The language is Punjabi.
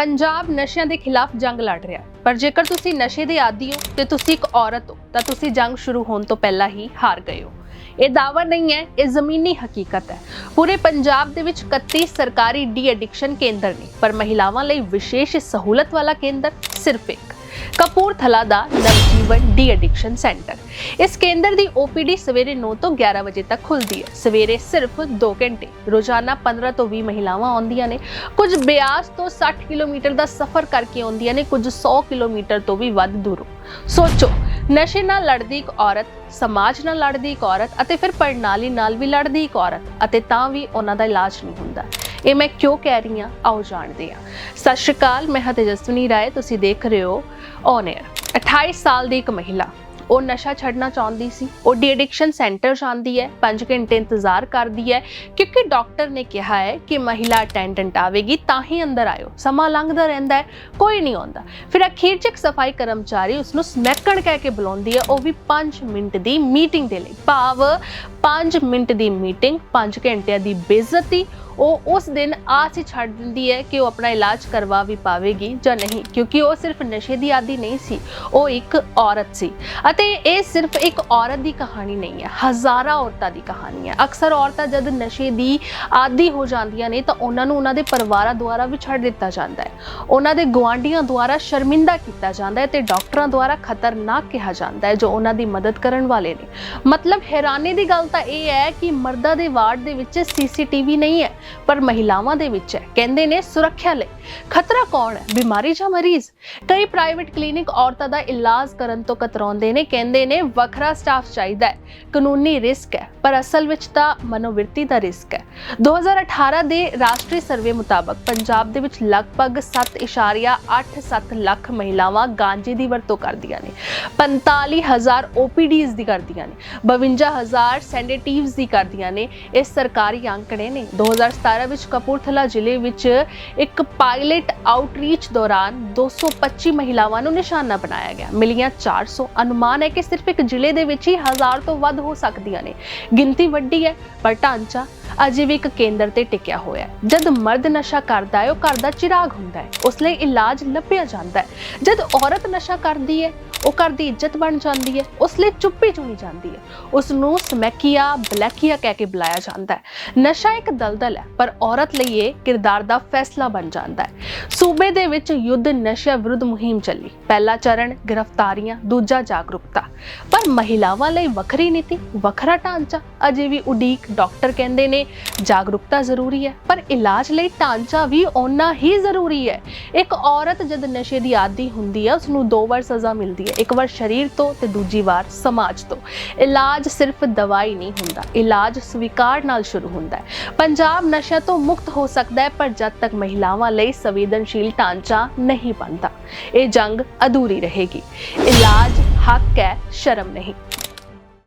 ਪੰਜਾਬ ਨਸ਼ਿਆਂ ਦੇ ਖਿਲਾਫ ਜੰਗ ਲੜ ਰਿਹਾ ਹੈ। ਪਰ ਜੇਕਰ ਤੁਸੀਂ ਨਸ਼ੇ ਦੇ ਆਦੀ ਹੋ ਤੇ ਤੁਸੀਂ ਇੱਕ ਔਰਤ ਹੋ, ਤਾਂ ਤੁਸੀਂ ਜੰਗ ਸ਼ੁਰੂ ਹੋਣ ਤੋਂ ਪਹਿਲਾਂ ਹੀ ਹਾਰ ਗਏ ਹੋ। ਇਹ ਦਾਅਵਾ ਨਹੀਂ ਹੈ, ਇਹ ਜ਼ਮੀਨੀ ਹਕੀਕਤ ਹੈ। ਪੂਰੇ ਪੰਜਾਬ ਦੇ ਵਿੱਚ 31 ਸਰਕਾਰੀ ਡੀ ਐਡਿਕਸ਼ਨ ਕੇਂਦਰ ਨੇ, ਪਰ ਮਹਿਲਾਵਾਂ ਲਈ ਵਿਸ਼ੇਸ਼ ਸਹੂਲਤ ਵਾਲਾ ਕੇਂਦਰ ਸਿਰਫ ਇੱਕ। ਕਪੂਰਥਲਾ ਦਾ ਨਵਜੀਵਨ ਡੀ ਐਡਿਕਸ਼ਨ ਸੈਂਟਰ ਇਸ ਕੇਂਦਰ ਦੀ OPD ਸਵੇਰੇ 9 ਤੋਂ 11 ਵਜੇ ਤੱਕ ਖੁੱਲਦੀ ਹੈ। ਸਵੇਰੇ ਸਿਰਫ 2 ਘੰਟੇ। ਰੋਜ਼ਾਨਾ 15 ਤੋਂ 20 ਮਹਿਲਾਵਾਂ ਆਉਂਦੀਆਂ ਨੇ। ਕੁਝ ਬਿਆਸ ਤੋਂ 60 ਕਿਲੋਮੀਟਰ ਦਾ ਸਫ਼ਰ ਕਰਕੇ ਆਉਂਦੀਆਂ ਨੇ। ਕੁਝ 100 ਕਿਲੋਮੀਟਰ ਤੋਂ ਵੀ ਵੱਧ ਦੂਰੋਂ। ਸੋਚੋ, ਨਸ਼ੇ ਨਾਲ ਲੜਦੀ ਇੱਕ ਔਰਤ, ਸਮਾਜ ਨਾਲ ਲੜਦੀ ਇੱਕ ਔਰਤ ਅਤੇ ਫਿਰ ਪ੍ਰਣਾਲੀ ਨਾਲ ਵੀ ਲੜਦੀ ਇੱਕ ਔਰਤ ਅਤੇ ਤਾਂ ਵੀ ਉਹਨਾਂ ਦਾ ਇਲਾਜ ਨਹੀਂ ਹੁੰਦਾ। ਇਹ ਮੈਂ ਕਿਉਂ ਕਹਿ ਰਹੀ ਹਾਂ? ਆਓ ਜਾਣਦੇ ਹਾਂ। ਸਤਿ ਸ਼੍ਰੀ ਅਕਾਲ, ਮੈਂ ਹਾਂ ਤੇਜਸਵਨੀ ਰਾਏ। ਤੁਸੀਂ ਦੇਖ ਰਹੇ ਹੋ ਔਨ 에ਅਰ 28 ਸਾਲ ਦੀ ਇੱਕ ਮਹਿਲਾ। ਉਹ ਨਸ਼ਾ ਛੱਡਣਾ ਚਾਹੁੰਦੀ ਸੀ। ਉਹ ਡੀ ਐਡਿਕਸ਼ਨ ਸੈਂਟਰ ਜਾਂਦੀ ਹੈ। 5 ਘੰਟੇ ਇੰਤਜ਼ਾਰ ਕਰਦੀ ਹੈ। ਕਿਉਂਕਿ ਡਾਕਟਰ ਨੇ ਕਿਹਾ ਹੈ ਕਿ ਮਹਿਲਾ ਅਟੈਂਡੈਂਟ ਆਵੇਗੀ, ਤਾਂ ਹੀ ਅੰਦਰ ਆਇਓ। ਸਮਾਂ ਲੰਘਦਾ ਰਹਿੰਦਾ ਹੈ, ਕੋਈ ਨਹੀਂ ਆਉਂਦਾ। ਫਿਰ ਅਖੀਰ 'ਚ ਇੱਕ ਸਫ਼ਾਈ ਕਰਮਚਾਰੀ ਉਸ ਨੂੰ ਸਮੈਕਣ ਕਹਿ ਕੇ ਬੁਲਾਉਂਦੀ ਹੈ। ਉਹ ਵੀ 5 ਮਿੰਟ ਦੀ ਮੀਟਿੰਗ ਦੇ ਲਈ। ਭਾਵ 5 ਮਿੰਟ ਦੀ ਮੀਟਿੰਗ 5 ਘੰਟਿਆਂ ਦੀ ਬੇਇੱਜ਼ਤੀ ਉਹ ਉਸ ਦਿਨ ਆਸ ਹੀ ਛੱਡ ਦਿੰਦੀ ਹੈ ਕਿ ਉਹ ਆਪਣਾ ਇਲਾਜ ਕਰਵਾ ਵੀ ਪਾਵੇਗੀ ਜਾਂ ਨਹੀਂ, ਕਿਉਂਕਿ ਉਹ ਸਿਰਫ ਨਸ਼ੇ ਦੀ ਆਦੀ ਨਹੀਂ ਸੀ, ਉਹ ਇੱਕ ਔਰਤ ਸੀ। ਅਤੇ ਇਹ ਸਿਰਫ ਇੱਕ ਔਰਤ ਦੀ ਕਹਾਣੀ ਨਹੀਂ ਹੈ, ਹਜ਼ਾਰਾਂ ਔਰਤਾਂ ਦੀ ਕਹਾਣੀ ਹੈ। ਅਕਸਰ ਔਰਤਾਂ ਜਦ ਨਸ਼ੇ ਦੀ ਆਦੀ ਹੋ ਜਾਂਦੀਆਂ ਨੇ ਤਾਂ ਉਹਨਾਂ ਨੂੰ ਉਹਨਾਂ ਦੇ ਪਰਿਵਾਰਾਂ ਦੁਆਰਾ ਵੀ ਛੱਡ ਦਿੱਤਾ ਜਾਂਦਾ ਹੈ। ਉਹਨਾਂ ਦੇ ਗੁਆਂਢੀਆਂ ਦੁਆਰਾ ਸ਼ਰਮਿੰਦਾ ਕੀਤਾ ਜਾਂਦਾ ਹੈ ਤੇ ਡਾਕਟਰਾਂ ਦੁਆਰਾ ਖਤਰਨਾਕ ਕਿਹਾ ਜਾਂਦਾ ਹੈ ਜੋ ਉਹਨਾਂ ਦੀ ਮਦਦ ਕਰਨ ਵਾਲੇ ਨੇ। ਮਤਲਬ ਹੈਰਾਨੀ ਦੀ ਗੱਲ ਤਾਂ ਇਹ ਹੈ ਕਿ ਮਰਦਾਂ ਦੇ ਵਾਰਡ ਦੇ ਵਿੱਚ ਸੀਸੀਟੀਵੀ ਨਹੀਂ ਹੈ। ਪਰ ਮਹਿਲਾਵਾਂ ਦੇ ਵਿੱਚ ਹੈ। ਕਹਿੰਦੇ ਨੇ ਸੁਰੱਖਿਆ ਲਈ। ਖਤਰਾ ਕੌਣ ਹੈ? ਬਿਮਾਰੀ ਜਾਂ ਮਰੀਜ਼? ਕਈ ਪ੍ਰਾਈਵੇਟ ਕਲੀਨਿਕ ਔਰਤਾਂ ਦਾ ਇਲਾਜ ਕਰਨ ਤੋਂ ਕਤਰਾਉਂਦੇ ਨੇ। ਕਹਿੰਦੇ ਨੇ ਵੱਖਰਾ ਸਟਾਫ ਚਾਹੀਦਾ ਹੈ। ਕਾਨੂੰਨੀ ਰਿਸਕ ਹੈ, ਪਰ ਅਸਲ ਵਿੱਚ ਤਾਂ ਮਨੋਵਿਰਤੀ ਦਾ ਰਿਸਕ ਹੈ। 2018 ਦੇ ਰਾਸ਼ਟਰੀ ਸਰਵੇ ਮੁਤਾਬਕ ਪੰਜਾਬ ਦੇ ਵਿੱਚ ਲਗਭਗ 7.87 ਲੱਖ ਮਹਿਲਾਵਾਂ ਗਾਂਜੇ ਦੀ ਵਰਤੋਂ ਕਰਦੀਆਂ ਨੇ 45000 OPDs ਦੀ ਕਰਦੀਆਂ ਨੇ 52000 ਸੈਡੇਟਿਵਸ ਦੀ ਕਰਦੀਆਂ ਨੇ, ਇਹ ਸਰਕਾਰੀ ਅੰਕੜੇ ਨੇ। 2017 ਵਿੱਚ ਕਪੂਰਥਲਾ ਜ਼ਿਲ੍ਹੇ ਵਿੱਚ ਇੱਕ ਪਾਇਲਟ ਆਊਟਰੀਚ ਦੌਰਾਨ 225 ਮਹਿਲਾਵਾਂ ਨੂੰ ਨਿਸ਼ਾਨਾ ਬਣਾਇਆ ਗਿਆ। ਮਿਲੀਆਂ 400 ਅਨੁਮਾਨ ਹੈ ਕਿ ਸਿਰਫ ਇੱਕ ਜ਼ਿਲ੍ਹੇ ਦੇ ਵਿੱਚ ਹੀ ਹਜ਼ਾਰ ਤੋਂ ਵੱਧ ਹੋ ਸਕਦੀਆਂ ਨੇ। ਗਿਣਤੀ ਵੱਡੀ ਹੈ, ਪਰ ਢਾਂਚਾ ਅਜੇ ਵੀ ਇੱਕ ਕੇਂਦਰ ਤੇ ਟਿਕਿਆ ਹੋਇਆ ਹੈ। ਜਦ ਮਰਦ ਨਸ਼ਾ ਕਰਦਾ ਹੈ, ਉਹ ਘਰ ਦਾ ਚਿਰਾਗ ਹੁੰਦਾ ਹੈ। ਉਸ ਲਈ ਇਲਾਜ ਲੱਭਿਆ ਜਾਂਦਾ ਹੈ। ਜਦ ਔਰਤ ਨਸ਼ਾ ਕਰਦੀ ਹੈ ਉਹ ਘਰ ਦੀ ਇੱਜ਼ਤ ਬਣ ਜਾਂਦੀ ਹੈ, ਉਸ ਲਈ ਚੁੱਪੀ ਚੁਣੀ ਜਾਂਦੀ ਹੈ। ਉਸ ਨੂੰ ਸਮੈਕੀਆ, ਬਲੈਕੀਆ ਕਹਿ ਕੇ ਬੁਲਾਇਆ ਜਾਂਦਾ ਹੈ। ਨਸ਼ਾ ਇੱਕ ਦਲਦਲ ਹੈ, ਪਰ ਔਰਤ ਲਈ ਇਹ ਕਿਰਦਾਰ ਦਾ ਫੈਸਲਾ ਬਣ ਜਾਂਦਾ ਹੈ। ਸੂਬੇ ਦੇ ਵਿੱਚ ਯੁੱਧ ਨਸ਼ਾ ਵਿਰੁੱਧ ਮੁਹਿੰਮ ਚੱਲੀ। ਪਹਿਲਾ ਚਰਨ, ਗ੍ਰਿਫਤਾਰੀਆਂ, ਦੂਜਾ ਜਾਗਰੂਕਤਾ। ਪਰ ਮਹਿਲਾਵਾਂ ਲਈ ਵੱਖਰੀ ਨੀਤੀ, ਵੱਖਰਾ ਢਾਂਚਾ, ਅਜੇ ਵੀ ਉਡੀਕ ਡਾਕਟਰ ਕਹਿੰਦੇ ਨੇ ਜਾਗਰੂਕਤਾ ਜ਼ਰੂਰੀ ਹੈ, ਪਰ ਇਲਾਜ ਲਈ ਢਾਂਚਾ ਵੀ ਓਨਾ ਹੀ ਜ਼ਰੂਰੀ ਹੈ। ਇੱਕ ਔਰਤ ਜਦ ਨਸ਼ੇ ਦੀ ਆਦੀ ਹੁੰਦੀ ਹੈ ਉਸ ਨੂੰ ਦੋ ਵਾਰ ਸਜ਼ਾ ਮਿਲਦੀ ਹੈ। ਹੈ ਇੱਕ ਵਾਰ ਸਰੀਰ ਤੋਂ ਤੇ ਦੂਜੀ ਵਾਰ ਸਮਾਜ ਤੋਂ। ਇਲਾਜ ਸਿਰਫ ਦਵਾਈ ਨਹੀਂ ਹੁੰਦਾ, ਇਲਾਜ ਸਵੀਕਾਰ ਨਾਲ ਸ਼ੁਰੂ ਹੁੰਦਾ ਹੈ। ਪੰਜਾਬ ਨਸ਼ਾ ਤੋਂ ਮੁਕਤ ਹੋ ਸਕਦਾ ਹੈ, ਪਰ ਜਦ ਤੱਕ ਮਹਿਲਾਵਾਂ ਲਈ ਸੰਵੇਦਨਸ਼ੀਲ ਢਾਂਚਾ ਨਹੀਂ ਬਣਦਾ, ਇਹ ਜੰਗ ਅਧੂਰੀ ਰਹੇਗੀ। ਇਲਾਜ ਹੱਕ ਹੈ, ਸ਼ਰਮ ਨਹੀਂ।